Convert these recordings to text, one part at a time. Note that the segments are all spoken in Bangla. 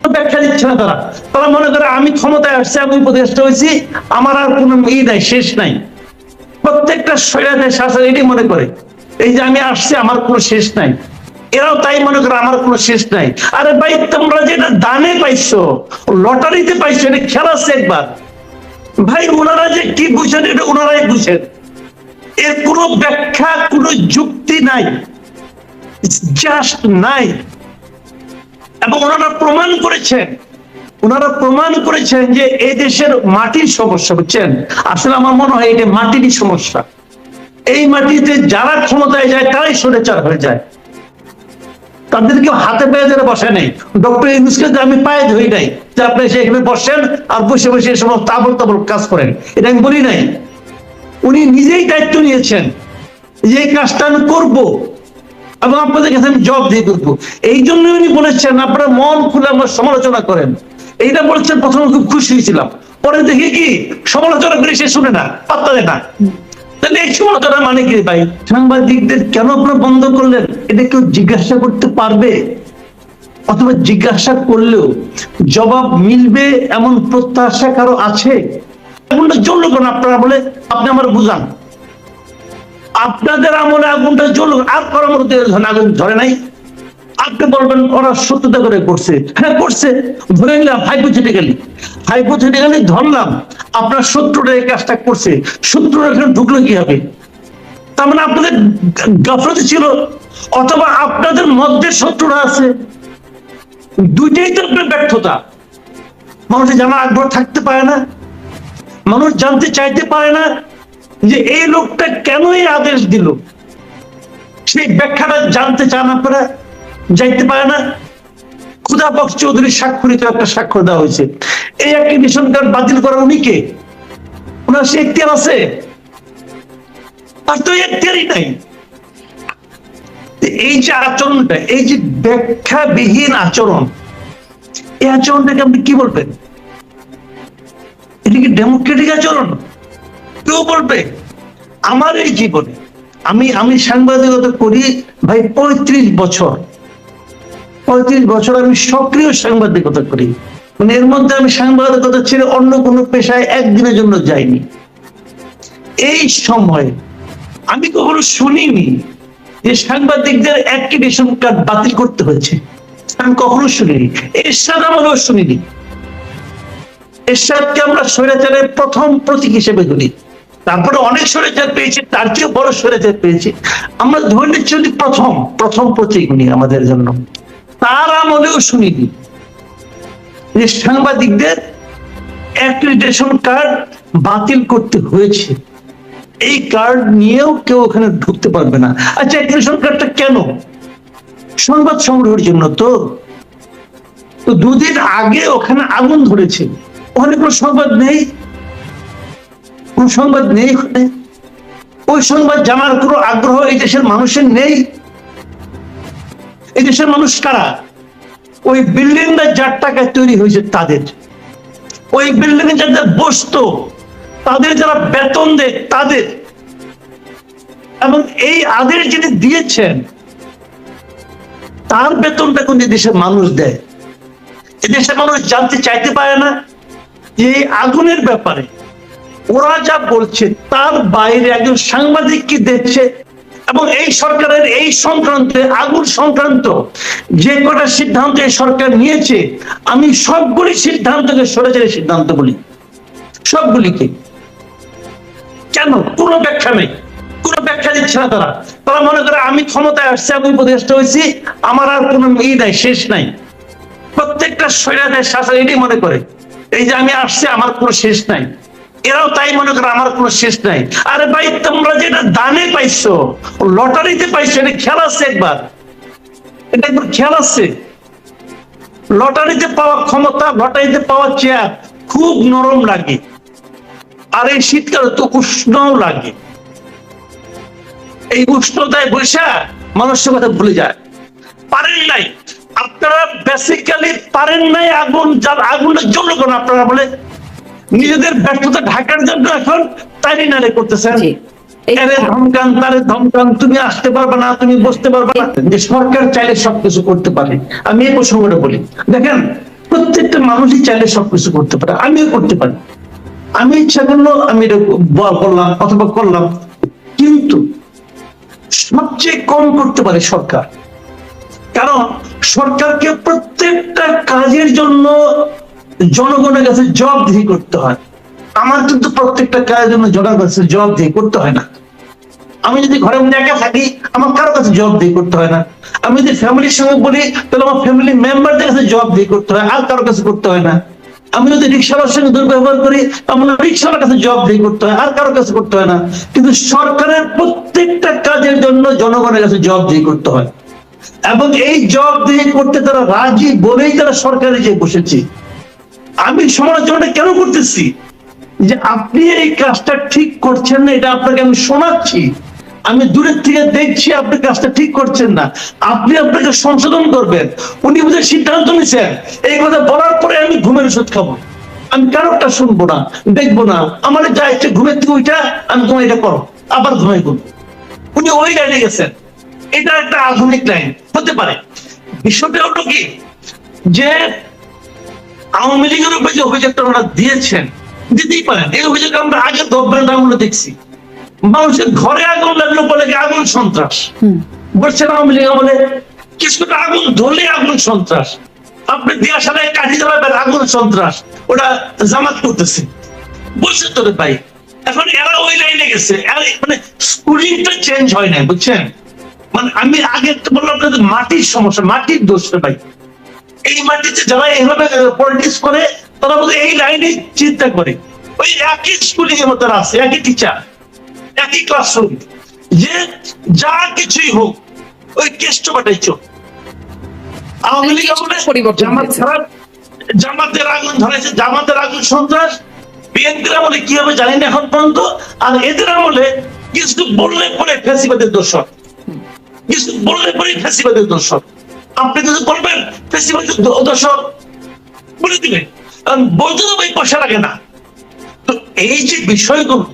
ব্যাখ্যা দিচ্ছে না তারা। তারা মনে করে, আমি ক্ষমতায় আসছি, আমি উপদেষ্টা হয়েছি, আমার আর কোনো ই নাই, শেষ নাই। প্রত্যেকটা শাসন এটি মনে করে, এই যে আমি আসছি, আমার কোনো শেষ নাই। এরাও তাই মনে করে, আমার কোনো শেষ নাই। আরে ভাই, তোমরা যেটা দানে পাইছো, লটারিতে পাইছো, এটা খেলাচ্ছে একবার। ভাই, ওনারা যে কি বুঝেন, এটা ওনারাই বুঝেন। এর কোনো ব্যাখ্যা, কোনো যুক্তি নাই। জাস্ট নাই। এবং ওনারা প্রমাণ করেছেন। ওনারা প্রমাণ করেছেন যে এই দেশের মাটির সমস্যা, বুঝছেন? আসলে আমার মনে হয় এটা মাটিরই সমস্যা। এই মাটিতে যারা ক্ষমতায় যায়, তারাই সরেচার হয়ে যায়। তাদেরকে হাতে পায়ে ধরে বসে নেই। ডক্টর ইউনুসকে আমি পায়ে ধরি নাই, যে আপনি সেখানে বসেন আর বসে বসে সমস্ত তাবল তাবল কাজ করেন, এটা আমি বলি নাই। উনি নিজেই দায়িত্ব নিয়েছেন যে কাজটা আমি করব। এবং আপনাদের কাছে আমি জব দিয়ে করব এই জন্য উনি বলেছেন, আপনারা মন খুলে আমার সমালোচনা করেন। এইটা বলেছেন, প্রথমে খুব খুশি হয়েছিলাম। পরে দেখি কি, সমালোচনা করে সে শুনে না, পাত্তা দেয় না। তাহলে এই সমালোচনা মানে কি ভাই? সাংবাদিকদের কেন আপনারা বন্ধ করলেন? এটা কেউ জিজ্ঞাসা করতে পারবে? অথবা জিজ্ঞাসা করলেও জবাব মিলবে এমন প্রত্যাশা কারও আছে? এমনটা জ্বললো কেন আপনারা বলে, আপনি আমার বুঝান। আপনাদের আমলে আগুনটা জ্বলুক, আর কারোর মধ্যে আগুন ধরে নাই। আপনি বলবেন, ওরা সত্যতা করে করছে। হ্যাঁ করছে। ধরে নিলাম হাইপোথেটিক্যালি হাইপোথেটিক্যালি ধরলাম, আপনার শত্রুরা এই কাজটা করছে। শত্রুরা এখানে ঢুকলো কি হবে তার মানে আপনাদের গাফলতি ছিল? অথবা আপনাদের মধ্যে শত্রুরা আছে? দুইটাই তো আপনার ব্যর্থতা। মানুষের জানার আগ্রহ থাকতে পারে না। মানুষ জানতে চাইতে পারে না। যে এই লোকটা কেন এই আদেশ দিল? সেই ব্যাখ্যাটা জানতে চান আপনারা? যাইতে পারে না? খুদা বক্স চৌধুরী স্বাক্ষরিত একটা স্বাক্ষর দেওয়া হয়েছে। এই অ্যাপ্লিকেশন কার্ড বাতিল করার উনি কে? ওনার সে এখতিয়ার আছে? আর তো এখতিয়ারই নাই। এই যে আচরণটা, এই যে ব্যাখ্যাবিহীন আচরণ, এই আচরণটাকে আপনি কি বলবেন? এটা কি ডেমোক্রেটিক আচরণ? কেউ বলবে, আমার এই জীবনে আমি আমি সাংবাদিকতা করি ভাই পঁয়ত্রিশ বছর। পঁয়ত্রিশ বছর আমি সক্রিয় সাংবাদিকতা করি। মানে এর মধ্যে আমি সাংবাদিকতা ছেড়ে অন্য কোনো পেশায় একদিনের জন্য যাইনি। এই সময় আমি কখনো শুনিনি যে সাংবাদিকদের অ্যাক্টিভেশন কার্ড বাতিল করতে হয়েছে। আমি কখনো শুনিনি। এরশাদ আমলেও শুনিনি। এরশাদকে আমরা স্বৈরাচারের প্রথম প্রতীক হিসেবে ধরি। তারপরে অনেক স্বৈরাচার পেয়েছি, তার চেয়ে বড় স্বৈরাচার পেয়েছি। আমরা ধরে নিচ্ছি উনি প্রথম প্রথম প্রতীক উনি আমাদের জন্য। তার আমলেও শুনিনি। যে সাংবাদিকদের অ্যাক্রিডিটেশন কার্ড বাতিল করতে হয়েছে। এই কার্ড নিয়েও কেউ ওখানে ঢুকতে পারবে না। আচ্ছা অ্যাক্রিডিটেশন কার্ডটা কেন? সংবাদ সংগ্রহের জন্য তো। তো দুদিন আগে ওখানে আগুন ধরেছে। ওখানে কোনো সংবাদ নেই? কোন সংবাদ নেই ওই সংবাদ জানার কোনো আগ্রহ এই দেশের মানুষের নেই? এই দেশের মানুষ কারা? ওই বিল্ডিংটা যার টাকায় তৈরি হয়েছে তাদের। ওই বিল্ডিং যাদের বসতো, তাদের যারা বেতন দেয়, তাদের। এবং এই আদেশ যিনি দিয়েছেন, তার বেতনটা কোন দেশের মানুষ দেয়। এদেশের মানুষ জানতে চাইতে পারে না যে এই আগুনের ব্যাপারে ওরা যা বলছে তার বাইরে একজন সাংবাদিক কি দেখছে? এবং এই সরকারের এই সংক্রান্তে, আগুন সংক্রান্ত যে কটা সিদ্ধান্ত এই সরকার নিয়েছে, আমি সবগুলি সিদ্ধান্তকে সরেচারি সিদ্ধান্ত বলি। সবগুলিকে। কেন? কোনো ব্যাখ্যা নেই। কোনো ব্যাখ্যা দিচ্ছে না তারা। তারা মনে করে আমি ক্ষমতায় আসছি, আমি উপদেষ্টা হয়েছি, আমার আর কোনো ই নাই, শেষ নাই। প্রত্যেকটা স্বৈরাচার শাসন এটি মনে করে। এই যে আমি আসছি, আমার কোনো শেষ নাই। এরাও তাই মনে করে আমার কোনো শেষ নাই। আরে ভাই, তোমরা যেটা দানে পাইছো, লটারিতে পাইছো, এটা খেয়াল আছে একবার? এটা একবার খেয়াল আছে? লটারিতে পাওয়া ক্ষমতা, লটারিতে পাওয়া চেয়ার খুব নরম লাগে। আর এই শীতকালে তো উষ্ণও লাগে। এই উষ্ণতায় বৈশা মানুষের কথা ভুলে যায়। পারেন নাই। আপনারা বেসিক্যালি পারেন নাই আগুন, যার জ্বললো কেন আপনারা বলে নিজেদের ব্যর্থতা ঢাকার জন্য এখন তাই নারে করতেছেন। ধমকান তারে ধমকান তুমি আসতে পারবে না তুমি বসতে পারবে না। যে সরকার চাইলে সবকিছু করতে পারে। আমি এই প্রসঙ্গটা বলি। দেখেন প্রত্যেকটা মানুষই চাইলে সবকিছু করতে পারে। আমিও করতে পারি। আমি ইচ্ছা করল আমি এটা বললাম অথবা করলাম। কিন্তু সবচেয়ে কম করতে পারে সরকার। কারণ সরকারকে প্রত্যেকটা কাজের জন্য জনগণের কাছে জবাবদিহি করতে হয়। আমার কিন্তু প্রত্যেকটা কাজের জন্য জনগণের কাছে জবাবদিহি করতে হয় না। আমি যদি ঘরের মধ্যে একা থাকি, আমার কারও কাছে জবাবদিহি করতে হয় না। আমি যদি ফ্যামিলির সঙ্গে বলি, তাহলে আমার ফ্যামিলি মেম্বারদের কাছে জবাবদিহি করতে হয়, আর কারও কাছে করতে হয় না। আমি যদি রিক্সাওয়ালার সঙ্গে দুর্ব্যবহার করি, আমার রিক্সাওয়ালার কাছে জবাবদিহি করতে হয়, আর কারও কাছে করতে হয় না। কিন্তু সরকারের প্রত্যেকটা কাজের জন্য জনগণের কাছে জবাবদিহি করতে হয়। এবং এই জব দিয়ে করতে তারা রাজি বলেই তারা সরকারে যে বসেছে। আমি সমালোচনাটা কেন করতেছি? যে আপনি এই কাজটা ঠিক করছেন না, এটা আপনাকে আমি শোনাচ্ছি। আমি দূরের থেকে দেখছি আপনি কাজটা ঠিক করছেন না। আপনি আপনাকে সংশোধন করবেন। উনি বুঝে সিদ্ধান্ত নিছেন। এই কথা বলার পরে আমি ঘুমের ওষুধ খাব। আমি কারোরটা শুনব না, দেখব না। আমার যা ইচ্ছে ঘুমের থেকে ওইটা আমি তোমার এটা করো আবার ঘুমাই করব উনি ওই লাইনে গেছেন। এটা একটা আধুনিক লাইন, হতে পারে। বিষয়টা হলো কি? যে আওয়ামী লীগের উপরে যে অভিযোগটা ওনারা দিয়েছেন দিতেই পারেন। এই অভিযোগ আমরা আগে দব্রান্ড আমলে দেখছি। মানুষের ঘরে আগুন লাগল বলে আগুন সন্ত্রাস? বলছেন আওয়ামী লীগ আমলে কিছুটা আগুন ধরলে আগুন সন্ত্রাস। আপনি দিয়া সালে কাঠি জ্বালাবেন আগুন সন্ত্রাস। ওটা জামাত করতেছে। বলছে তো রে ভাই এখন এরা ওই লাইনে গেছে। মানে স্কুলিংটা চেঞ্জ হয় নাই বুঝছেন? মানে আমি আগে তো বললাম মাটির সমস্যা মাটির দোষ রে ভাই। এই মাটিতে যারা এইভাবে পলিটিক্স করে তারা বলতে এই লাইনে চিন্তা করে। ওই একই স্কুলিং মতো আছে একই টিচার একই ক্লাসরুম যে যা কিছুই হোক ওই কেষ্ট পাঠাইছ আওয়ামী লীগ জামাত খারাপ জামাতের আগুন ধরেছে জামাতের আগুন সন্ত্রাস বিএনপির আমলে কি হবে জানি না এখন পর্যন্ত আর এদের আমলে কিছু বললে পরে ফেসিবাদের দোষর কিছু বললে পরে ফেসিবাদের দোষর আপনি কিছু বলবেন ফেসিবাদের দো- বলে দিবেন কারণ পয়সা লাগে না। তো এই যে বিষয়গুলো,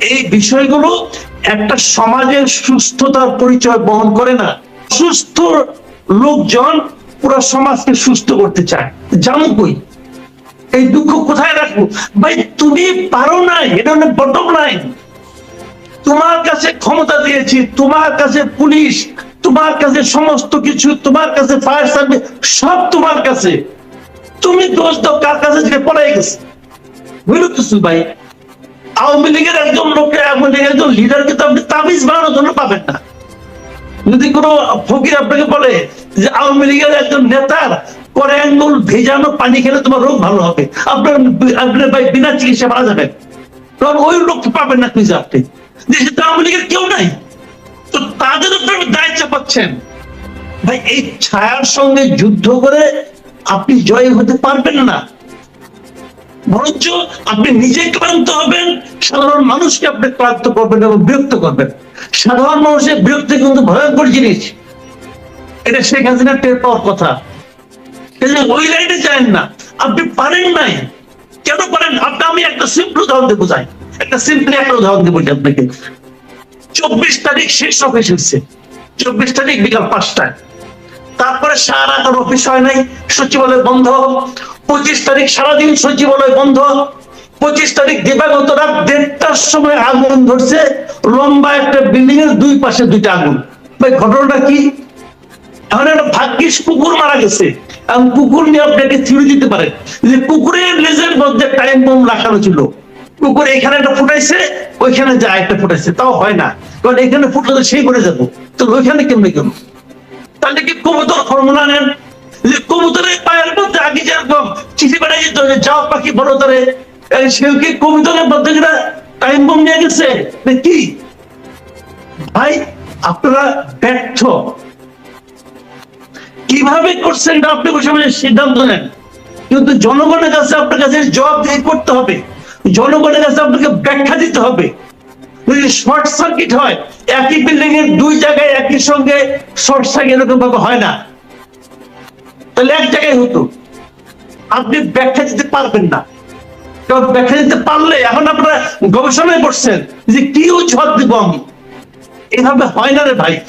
এই বিষয়গুলো একটা সমাজের সুস্থতার পরিচয় বহন করে না। সুস্থ লোকজন পুরো সমাজকে সুস্থ করতে চায়। জানো কই? এই দুঃখ কোথায় রাখব? ভাই, তুমি পারো নাই, এটা অনেক বটম লাইন তোমার কাছে ক্ষমতা দিয়েছি, তোমার কাছে পুলিশ তোমার কাছে সমস্ত কিছু, তোমার কাছে ফায়ার সার্ভিস সব তোমার কাছে। তুমি দোষ দাও, কার কাছে? থেকে পড়াই গেছে। বুঝলো কিছু ভাই? আওয়ামী লীগের একজন লোককে, আওয়ামী লীগের একজন লিডারকে তো আপনি তাবিজ বানানোর জন্য পাবেন না। যদি কোনো ফকির আপনাকে বলে যে আওয়ামী লীগের একজন নেতার করে আঙ্গুল ভেজানো পানি খেলে তোমার রোগ ভালো হবে, আপনার আপনার ভাই বিনা চিকিৎসা মারা যাবেন। কারণ ওই লোককে পাবেন না খুঁজে আপনি। দেশে তো আওয়ামী লীগের কেউ নাই। তো তাদের উপরে দায় চাপাচ্ছেন। ভাই, এই ছায়ার সঙ্গে যুদ্ধ করে আপনি জয় হতে পারবেন না। বরঞ্চ আপনি নিজে ক্লান্ত হবেন, সাধারণ মানুষকে আপনি ক্লান্ত করবেন এবং বিরক্ত করবেন। সাধারণ মানুষের বিরক্তি কিন্তু ভয়ঙ্কর জিনিস। এটা শেখ হাসিনা টের পাওয়ার কথা। ওই লাইনে যায় না, আপনি পারেন নাই। কেন পারেন? আপনি আমি একটা সিম্পল উদাহরণ দিয়ে বোঝাই একটা সিম্পল একটা উদাহরণ দিয়ে বলি আপনাকে। চব্বিশ তারিখ শেষ অফিস হচ্ছে চব্বিশ তারিখ বিকাল পাঁচটায়। তারপরে সারা রাত অফিস হয় নাই, সচিবালয় বন্ধ। পঁচিশ তারিখ সারাদিন সচিবালয় বন্ধ। পঁচিশ তারিখ দিবাগত রাত দেড়টার সময় আগুন ধরছে। লম্বা একটা বিল্ডিং এর দুই পাশে দুইটা আগুন। ভাই, ঘটনাটা কি? এখন একটা ভাগ্যিস কুকুর মারা গেছে। এবং কুকুর নিয়ে আপনাকে থিরে দিতে পারে যে কুকুরের লেজের মধ্যে টাইম বোম রাখানো ছিল। কুকুর এখানে একটা ফুটাইছে, ওইখানে যায় একটা ফুটাইছে, তাও হয় না। কারণ এখানে ফুটলে সেই করে যাব। তো ওইখানে কেমনে কেমন তাহলে কি কবুতর ফর্মুলা নেন? যে কবুতরের পায়ের মধ্যে আগে চিঠি যে যাও পাখি বড় সেও কি কবুতরের টাইম নিয়ে গেছে? কি? ভাই, আপনারা ব্যর্থ। কীভাবে করছেন আপনি সিদ্ধান্ত নেন। কিন্তু জনগণের কাছে আপনার কাছে জবাব দিয়ে করতে হবে। জনগণের কাছে আপনাকে ব্যাখ্যা দিতে হবে। যদি শর্ট সার্কিট হয়, একই বিল্ডিং এর দুই জায়গায় একই সঙ্গে শর্ট সার্কিট এরকম ভাবে হয় না। তাহলে এক জায়গায় হতো। আপনি ব্যাখ্যা দিতে পারবেন না। কারণ ব্যাখ্যা দিতে পারলে এখন আপনারা গবেষণায় করছেন যে কি ঝড় দিব আমি। এভাবে হয় না রে ভাই।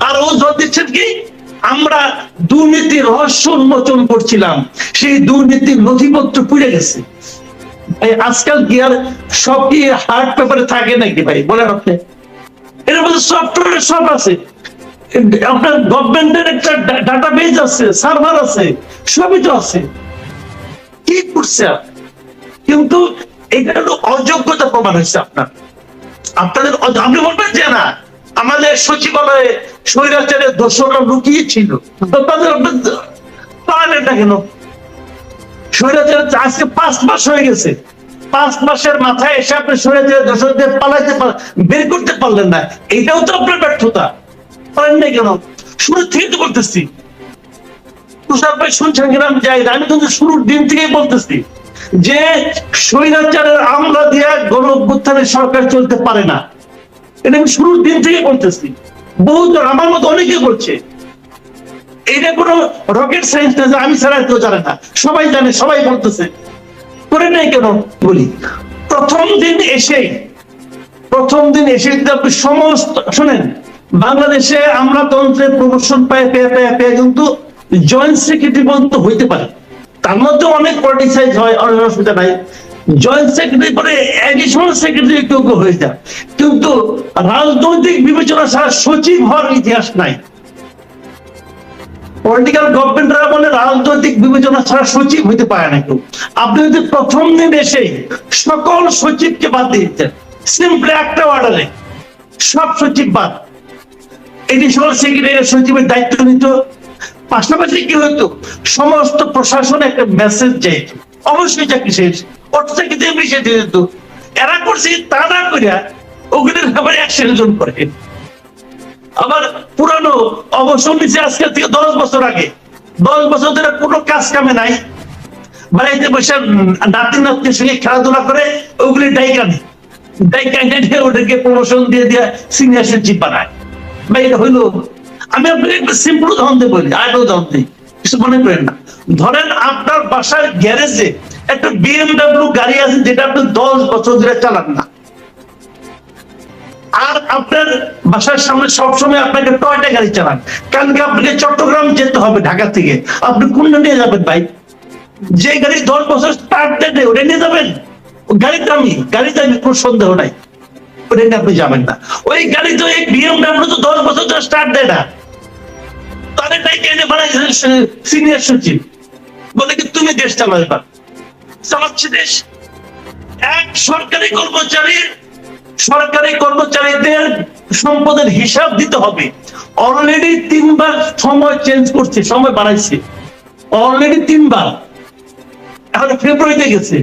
আর ও জোর দিচ্ছেন কি? আমরা দুর্নীতি রহস্য উন্মোচন করছিলাম। সেই দুর্নীতির নথিপত্র পুড়ে গেছে। আজকাল কি আর সব কি হার্ড পেপারে থাকে নাকি ভাই? বলেন আপনি। এর মধ্যে সফটওয়্যার সব আছে। আপনার গভর্নমেন্টের একটা ডাটা বেজ আছে সার্ভার আছে, সবই তো আছে। কি করছে কিন্তু এটা হলো অযোগ্যতা প্রমাণ হয়েছে আপনার। আপনাদের আপনি বলবেন যে না, আমাদের সচিবালয়ে স্বৈরাচারের দোষরা লুকিয়ে ছিল। তো তাদের আপনি পারলেন না কেন? আজকে পাঁচ মাস হয়ে গেছে। পাঁচ মাসের মাথায় এসে আপনি পালাইতে বের করতে পারলেন না। এটাও তো আপনার ব্যর্থতা। পারেন না কেন? শুরু থেকে তো বলতেছি। তুষার ভাই শুনছেন কিনা আমি যাই আমি কিন্তু শুরুর দিন থেকেই বলতেছি যে, স্বৈরাচারের আমলা দিয়া গণ সরকার চলতে পারে না। এটা আমি শুরুর দিন থেকে বলতেছি। বহু আমার মতো অনেকে বলছে। এটা কোনো রকেট সায়েন্স না আমি ছাড়া কেউ জানে না। সবাই জানে, সবাই বলতেছে। করে নাই কেন? বলি। প্রথম দিন এসেই প্রথম দিন এসে আপনি সমস্ত শোনেন, বাংলাদেশে আমরা তন্ত্রে প্রমোশন পায়, পেয়ে পেয়ে পেয়ে কিন্তু জয়েন্ট সেক্রেটারি পর্যন্ত হইতে পারে। তার মধ্যে অনেক পলিটিসাইজ হয়, অনেক অসুবিধা নাই। জয়েন্ট সেক্রেটারি পরে অ্যাডিশনাল সেক্রেটারি কেউ কেউ হয়ে যায়। কিন্তু রাজনৈতিক বিবেচনা ছাড়া সচিব হওয়ার ইতিহাস নাই। পলিটিক্যাল গভর্নমেন্টরা বলে রাজনৈতিক বিবেচনা ছাড়া সচিব হইতে পারে না কেউ। আপনি যদি প্রথম দিন এসে সকল সচিবকে বাদ দিয়ে দিতেন সিম্পলি একটা অর্ডারে সব সচিব বাদ। এডিশনাল সেক্রেটারি সচিবের দায়িত্ব নিত। পাশাপাশি কি হতো সমস্ত প্রশাসন একটা মেসেজ যেত অবশ্যই চাকরি শেষ অর্থ চাকরিতে মিশে দিয়ে দিত এরা করছে, তা না করিয়া ওগুলোর ব্যাপারে অ্যাকশন করে। আবার পুরানো অবসর নিচে আজকে থেকে দশ বছর আগে, দশ বছর ধরে কোনো কাজ কামে নাই। বাড়িতে বসে নাতি নাতির সঙ্গে খেলাধুলা করে ওগুলি ডাইকা নেই। ডাইকা প্রমোশন দিয়ে দিয়ে বানায় বা এটা হইল, আমি আপনাকে সিম্পল উদাহরণ দিয়ে বলি আর উদাহরণ দিই, কিছু মনে করেন না। ধরেন আপনার বাসার গ্যারেজে একটা বিএমডাব্লিউ গাড়ি আছে যেটা আপনি দশ বছর ধরে চালান না। আর আপনার বাসার সামনে সবসময় আপনাকে টয়টা গাড়ি চালান কালকে আপনাকে চট্টগ্রাম যেতে হবে ঢাকা থেকে। আপনি কোনটা নিয়ে যাবেন ভাই? যে গাড়ি দশ বছর স্টার্ট দেয় ওটা নিয়ে যাবেন? ও গাড়ি দামি গাড়ি দামি কোনো সন্দেহ নাই। ওটা নিয়ে আপনি যাবেন না। ওই গাড়ি তো এই বিএমডাব্লিউ তো দশ বছর ধরে স্টার্ট দেয় না তাদের টাইকে এনে বানাইছে সিনিয়র সচিব? বলে কি তুমি দেশ চালাও এবার চালাচ্ছে দেশ। এক সরকারি কর্মচারীর সরকারি কর্মচারীদের সম্পদের হিসাব দিতে হবে। অলরেডি তিনবার সময় চেঞ্জ করছে সময় বাড়াইছে। অলরেডি তিনবার। এখন ফেব্রুয়ারিতে গেছে।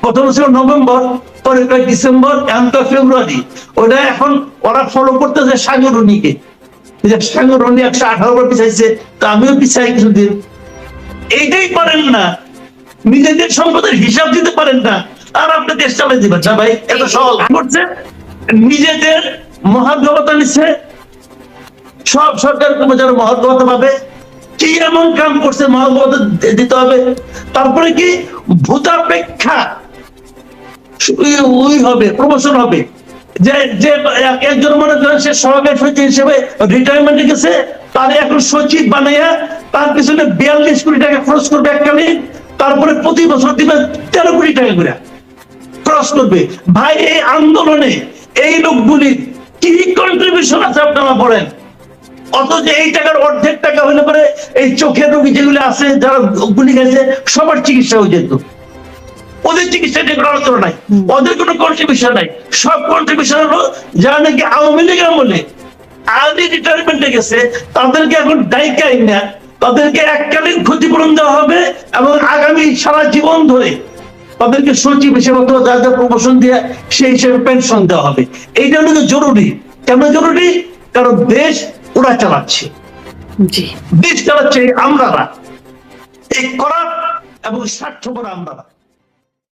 প্রথম ছিল নভেম্বর পরে ডিসেম্বর এখন তো ফেব্রুয়ারি ওটা এখন ওরা ফলো করতেছে সাগরণীকে যে সাগরণী একশো আঠারো বার পিছাইছে তো আমিও পিছাই কিছুদিন। এইটাই পারেন না। নিজেদের সম্পদের হিসাব দিতে পারেন না। আর আপনি দেশ চালাই দিবেন না ভাই। এত সহজ। করছে? নিজেদের মহাগ্রবতা নিচ্ছে। সব সরকার কর্মচারী মহাগ্রবতা পাবে। কি এমন কাম করছে মহাগ্রবতা দিতে হবে? তারপরে কি ভূতাপেক্ষা ওই হবে, প্রমোশন হবে। যে যে একজন মনে করেন সে সহকারী সচিব হিসেবে রিটায়ারমেন্টে গেছে, তার এখন সচিব বানাইয়া তার পিছনে বিয়াল্লিশ কোটি টাকা খরচ করবে এককালীন। তারপরে প্রতি বছর দিবে তেরো কোটি টাকা করে। ক্রস করবে, ভাই, এই আন্দোলনে এই লোকগুলির কি কন্ট্রিবিউশন আছে আপনারা বলেন? অথচ এই টাকার অর্ধেক টাকা হলে পরে এই চোখের রোগী যেগুলো আছে যারা গুলি গেছে সবার চিকিৎসা হয়ে যেত। ওদের চিকিৎসা নিয়ে কোনো আলোচনা নাই। ওদের কোনো কন্ট্রিবিউশন নাই। সব কন্ট্রিবিউশন হলো যারা নাকি আওয়ামী লীগের আমলে আর্লি রিটায়ারমেন্টে গেছে তাদেরকে এখন দায়িকাই না তাদেরকে এককালীন ক্ষতিপূরণ দেওয়া হবে এবং আগামী সারা জীবন ধরে তাদেরকে সচিব হিসেবে অথবা যা যা প্রমোশন দিয়ে সেই হিসেবে পেনশন দেওয়া হবে। এইটা হলো জরুরি। কেন জরুরি? কারণ দেশ ওরা চালাচ্ছে। জি। দেশ চালাচ্ছে আমরা এই করার এবং স্বার্থপর আমরারা